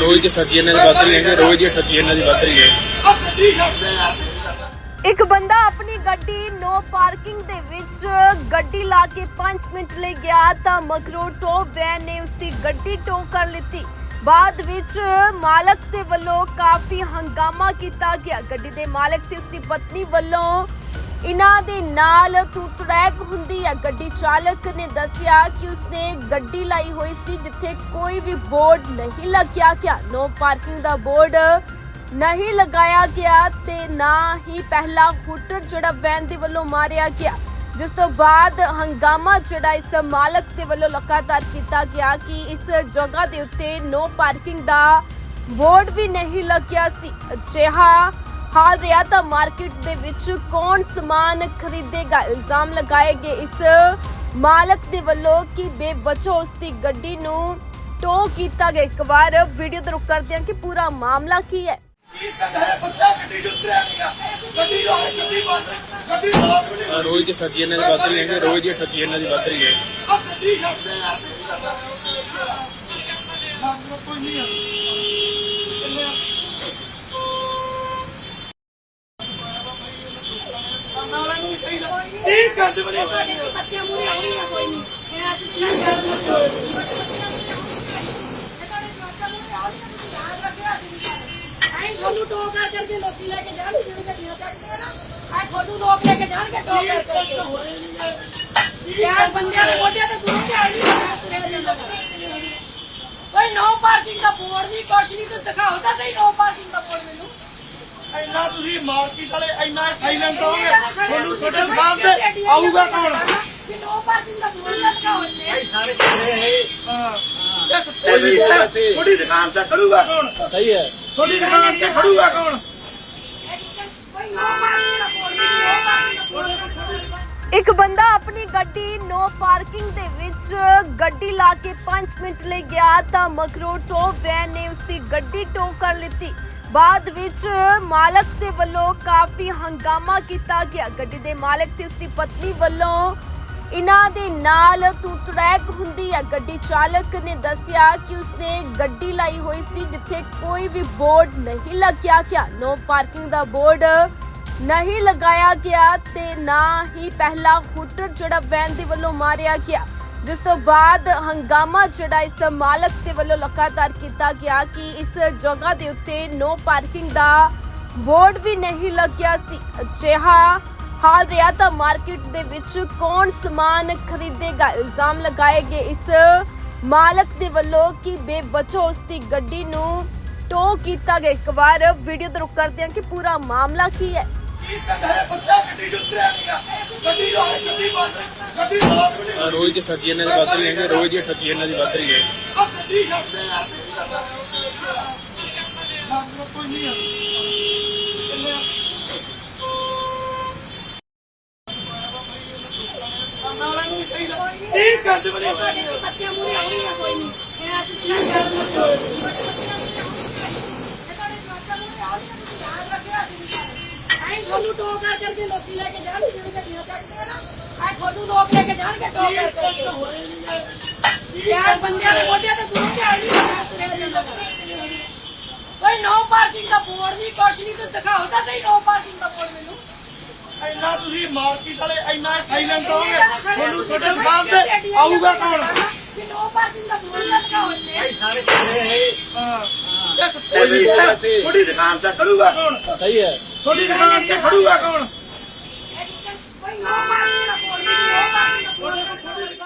ਰੋਜ਼ ਦੀ ਠੱਗੀ ਇਹਨਾਂ ਦੀ ਵੱਧ ਰਹੀ ਹੈ ਰੋਜ਼ ਦੀ ਠੱਗੀ ਇਹਨਾਂ ਦੀ ਵੱਧ ਰਹੀ ਹੈ ਇੱਕ ਬੰਦਾ ਆਪਣੀ ਗੱਡੀ ਨੋ ਪਾਰਕਿੰਗ ਦੇ ਵਿੱਚ ਗੱਡੀ ਲਾ ਕੇ 5 ਮਿੰਟ ਲਈ ਗਿਆ ਤਾਂ ਮਗਰੋਂ ਟੋ ਵੈਨ ਨੇ ਉਸ ਦੀ ਗੱਡੀ ਟੋ ਕਰ ਲਿੱਤੀ। ਬਾਅਦ ਵਿੱਚ ਮਾਲਕ ਦੇ ਵੱਲੋਂ ਕਾਫੀ ਹੰਗਾਮਾ ਕੀਤਾ ਗਿਆ। ਗੱਡੀ ਦੇ ਮਾਲਕ ਤੇ ਉਸ ਦੀ ਪਤਨੀ ਵੱਲੋਂ ਇਹਨਾਂ ਦੇ ਨਾਲ ਤੂੰ ਹੁੰਦੀ ਹੈ ਗੱਡੀ ਚਾਲਕ ਨੇ ਦੱਸਿਆ ਕਿ ਉਸਨੇ ਗੱਡੀ ਲਾਈ ਹੋਈ ਸੀ ਜਿੱਥੇ ਕੋਈ ਵੀ ਬੋਰਡ ਨਹੀਂ ਲੱਗਿਆ ਗਿਆ। ਨੋ ਪਾਰਕਿੰਗ ਦਾ ਬੋਰਡ ਨਹੀਂ ਲਗਾਇਆ ਗਿਆ ਤੇ ਨਾ ਹੀ ਪਹਿਲਾ ਹੂਟਰ ਜਿਹੜਾ ਵੈਨ ਦੇ ਵੱਲੋਂ ਮਾਰਿਆ ਗਿਆ। ਜਿਸ ਤੋਂ ਬਾਅਦ ਹੰਗਾਮਾ ਜਿਹੜਾ ਇਸ ਮਾਲਕ ਦੇ ਵੱਲੋਂ ਲਗਾਤਾਰ ਕੀਤਾ ਗਿਆ ਕਿ ਇਸ ਜਗ੍ਹਾ ਦੇ ਉੱਤੇ ਨੋ ਪਾਰਕਿੰਗ ਦਾ ਬੋਰਡ ਵੀ ਨਹੀਂ ਲੱਗਿਆ ਸੀ। ਅਜਿਹਾ ਹਾਲ ਰਿਹਾ ਤਾਂ ਮਾਰਕੀਟ ਦੇ ਵਿੱਚ ਕੌਣ ਸਮਾਨ ਖਰੀਦੇਗਾ? ਇਲਜ਼ਾਮ ਲਗਾਏ ਗਏ ਇਸ ਮਾਲਕ ਦੇ ਵੱਲੋਂ ਕਿ ਬੇਵਜ੍ਹਾ ਉਸ ਦੀ ਗੱਡੀ ਨੂੰ ਟੋ ਕੀਤਾ ਗਿਆ। ਇੱਕ ਵਾਰ ਵੀਡੀਓ ਤੋਂ ਰੁਕ ਕਰਦੇ ਹਾਂ ਕਿ ਪੂਰਾ ਮਾਮਲਾ ਕੀ ਹੈ। ਕੀ ਕਹਿੰਦਾ ਬੱਚਾ ਗੱਡੀ ਚ ਉਤਰਿਆ ਨਹੀਂਗਾ ਗੱਡੀ ਰੋਕ ਗੱਡੀ ਬੰਦ ਗੱਡੀ ਰੋਕ ਅਹ ਰੋਜ਼ ਦੀ ਠੱਗੀ ਇਹਨਾਂ ਦੀ ਵੱਧ ਰਹੀ ਹੈ ਰੋਜ਼ ਦੀ ਠੱਗੀ ਇਹਨਾਂ ਦੀ ਵੱਧ ਰਹੀ ਹੈ ਉਹ ਗੱਡੀ ਛੱਡਦੇ ਯਾਰ ਲੱਗ ਕੋਈ ਨਹੀਂ ਆ ਨਾਲੇ ਨੂੰ ਚਾਹੀਦਾ 30 ਘੰਟੇ ਬਣੇ ਹੋਏ ਨੇ ਬੱਚੇ ਮੂਰੇ ਆਉਣੀ ਆ ਕੋਈ ਨਹੀਂ। ਮੈਂ ਅੱਜ ਕਿਹਾ ਗੱਲ ਤੁਹਾਡੇ ਆ ਐਂ ਤੁਹਾਨੂੰ ਟੋ ਕਰ ਕਰਕੇ ਲੋਕੀ ਲੈ ਕੇ ਜਾਣ ਜਿਹੜੇ ਗੱਡੀਆਂ ਚੱਕਦੇ ਆ ਨਾ ਐਂ ਤੁਹਾਨੂੰ ਲੋਕ ਲੈ ਕੇ ਜਾਣਗੇ ਟੋ ਕਰ ਕਰਕੇ। ਯਾਰ ਬੰਦਿਆਂ ਦੇ ਮੋਢਿਆਂ ਤੇ ਗੁਰੂ ਕੇ ਆਈ ਜਾਂਦਾ ਕੋਈ ਨੋ ਪਾਰਕਿੰਗ ਦਾ ਬੋਰਡ ਨਹੀਂ ਕੁਛ ਨਹੀਂ ਤੂੰ ਦਿਖਾਓ ਤਾਂ ਸਹੀ ਨੋ ਪਾਰਕਿੰਗ ਦਾ ਬੋਰਡ ਮੈਨੂੰ। ਇੰਨਾ ਤੁਸੀਂ ਮਾਰਕੀਟ ਵਾਲੇ ਇੰਨਾ ਸਾਇਲੈਂਟ ਹੋਗੇ ਤੁਹਾਨੂੰ ਤੁਹਾਡੇ ਦੁਕਾਨ ਤੇ ਆਊਗਾ ਕੌਣ? ਹਾਂ। ਸੁੱਤੇ ਵੀ ਹੈ। ਤੁਹਾਡੀ ਦੁਕਾਨ ਤੇ ਖੜੂਗਾ ਸਹੀ ਹੈ। ਤੁਹਾਡੀ ਦੁਕਾਨ ਤੇ ਖੜੂਗਾ ਇੱਕ ਬੰਦਾ ਆਪਣੀ ਗੱਡੀ ਨੋ ਪਾਰਕਿੰਗ ਦੇ ਵਿੱਚ ਗੱਡੀ ਲਾ ਕੇ 5 ਮਿੰਟ ਲਈ ਗਿਆ ਤਾਂ ਮਗਰੋਂ ਟੋ ਵੈਨ ਨੇ ਉਸ ਦੀ ਗੱਡੀ ਟੋ ਕਰ ਲਿੱਤੀ। ਬਾਅਦ ਵਿੱਚ ਮਾਲਕ ਦੇ ਵੱਲੋਂ ਕਾਫੀ ਹੰਗਾਮਾ ਕੀਤਾ ਗਿਆ। ਗੱਡੀ ਦੇ ਮਾਲਕ ਤੇ ਉਸਦੀ ਪਤਨੀ ਵੱਲੋਂ ਇਹਨਾਂ ਦੇ ਨਾਲ ਤੂੰ ਹੁੰਦੀ ਹੈ। ਗੱਡੀ ਚਾਲਕ ਨੇ ਦੱਸਿਆ ਕਿ ਉਸਨੇ ਗੱਡੀ ਲਾਈ ਹੋਈ ਸੀ ਜਿੱਥੇ ਕੋਈ ਵੀ ਬੋਰਡ ਨਹੀਂ ਲੱਗਿਆ ਗਿਆ। ਨੋ ਪਾਰਕਿੰਗ ਦਾ ਬੋਰਡ ਨਹੀਂ ਲਗਾਇਆ ਗਿਆ ਤੇ ਨਾ ਹੀ ਪਹਿਲਾ ਹੂਟਰ ਜਿਹੜਾ ਵੈਨ ਦੇ ਵੱਲੋਂ ਮਾਰਿਆ ਗਿਆ। ਜਿਸ ਤੋਂ ਬਾਅਦ ਹੰਗਾਮਾ ਜਿਹੜਾ ਇਸ ਮਾਲਕ ਦੇ ਵੱਲੋਂ ਲਗਾਤਾਰ ਕੀਤਾ ਗਿਆ ਕਿ ਇਸ ਜਗ੍ਹਾ ਦੇ ਉੱਤੇ ਨੋ ਪਾਰਕਿੰਗ ਦਾ ਬੋਰਡ ਵੀ ਨਹੀਂ ਲੱਗਿਆ ਸੀ। ਅਜਿਹਾ ਹਾਲ ਰਿਹਾ ਤਾਂ ਮਾਰਕੀਟ ਦੇ ਵਿੱਚ ਕੌਣ ਸਮਾਨ ਖਰੀਦੇਗਾ? ਇਲਜ਼ਾਮ ਲਗਾਏ ਗਏ ਇਸ ਮਾਲਕ ਦੇ ਵੱਲੋਂ ਕਿ ਬੇਵਜ੍ਹਾ ਉਸ ਦੀ ਗੱਡੀ ਨੂੰ ਟੋ ਕੀਤਾ ਗਿਆ। ਇੱਕ ਵਾਰ ਵੀਡੀਓ ਤੋਂ ਰੁਕ ਕਰਦੇ ਹਾਂ ਕਿ ਪੂਰਾ ਮਾਮਲਾ ਕੀ ਹੈ। ਕੀ ਕਹਿੰਦਾ ਬੱਚਾ ਗੱਡੀ ਚ ਗੱਡੀ ਰੋਕ ਗੱਡੀ ਬੰਦ ਗੱਡੀ ਰੋਕ ਅਹ ਰੋਜ਼ ਦੀ ਠੱਗੀ ਇਹਨਾਂ ਦੀ ਵੱਧ ਰਹੀ ਹੈ ਰੋਜ਼ ਦੀ ਠੱਗੀ ਇਹਨਾਂ ਦੀ ਵੱਧ ਰਹੀ ਹੈ ਉਹ ਗੱਡੀ ਛੱਡਦੇ ਯਾਰ ਲੱਗ ਕੋਈ ਨਹੀਂ ਆ। ਨਾਲੇ ਨੂੰ ਚਾਹੀਦਾ 30 ਘੰਟੇ ਬਣੇ ਹੋਏ ਨੇ ਬੱਚੇ ਮੂਰੇ ਆਉਣੀ ਆ ਕੋਈ ਨਹੀਂ। ਮੈਂ ਅੱਜ ਕਿਹਾ ਗੱਲ ਨਹੀਂ ਟੋ ਕਰ ਕਰਕੇ ਲੋਕੀ ਲੈ ਕੇ ਜਾਣ ਜਿਹੜੇ ਗੱਡੀਆਂ ਚੱਕਦੇ ਆ ਨਾ? ਐਂ ਤੁਹਾਨੂੰ ਲੋਕ ਲੈ ਕੇ ਜਾਣਗੇ ਟੋ ਕਰ ਕਰਕੇ ਯਾਰ ਬੰਦਿਆਂ ਦੇ ਮੋਢਿਆਂ ਤੇ ਗੁਰੂ ਕੇ ਆਈ ਨਹੀਂ ਤੁਰਿਆ ਜਾਂਦਾ ਕੋਈ ਨੋ ਪਾਰਕਿੰਗ ਦਾ ਬੋਰਡ ਨਹੀਂ ਕੁਛ ਨਹੀਂ ਤੂੰ ਦਿਖਾਓ ਤਾਂ ਸਹੀ ਨੋ ਪਾਰਕਿੰਗ ਦਾ ਬੋਰਡ ਮੈਨੂੰ। ਇੰਨਾ ਤੁਸੀਂ ਮਾਰਕੀਟ ਵਾਲੇ ਇੰਨਾ ਸਾਇਲੈਂਟ ਹੋਗੇ ਤੁਹਾਨੂੰ ਤੁਹਾਡੇ ਦੁਕਾਨ ਤੇ ਆਊਗਾ ਕੌਣ? ਕਿ ਨੋ ਪਾਰਕਿੰਗ ਦਾ ਬੋਰਡ ਨਾ ਦਿਖਾਓ ਇੱਥੇ। ਸਾਰੇ ਹਾਂ। ਇਹ ਸੁੱਤੇ ਵੀ ਹੈ। ਤੁਹਾਡੀ ਦੁਕਾਨ ਤੇ ਖੜੂਗਾ ਕੌਣ? ਸਹੀ ਹੈ। ਤੁਹਾਡੀ ਦੁਕਾਨ ਤੇ ਖੜੂਗਾ ਕੌਣ? ¡Oh, Martina, por!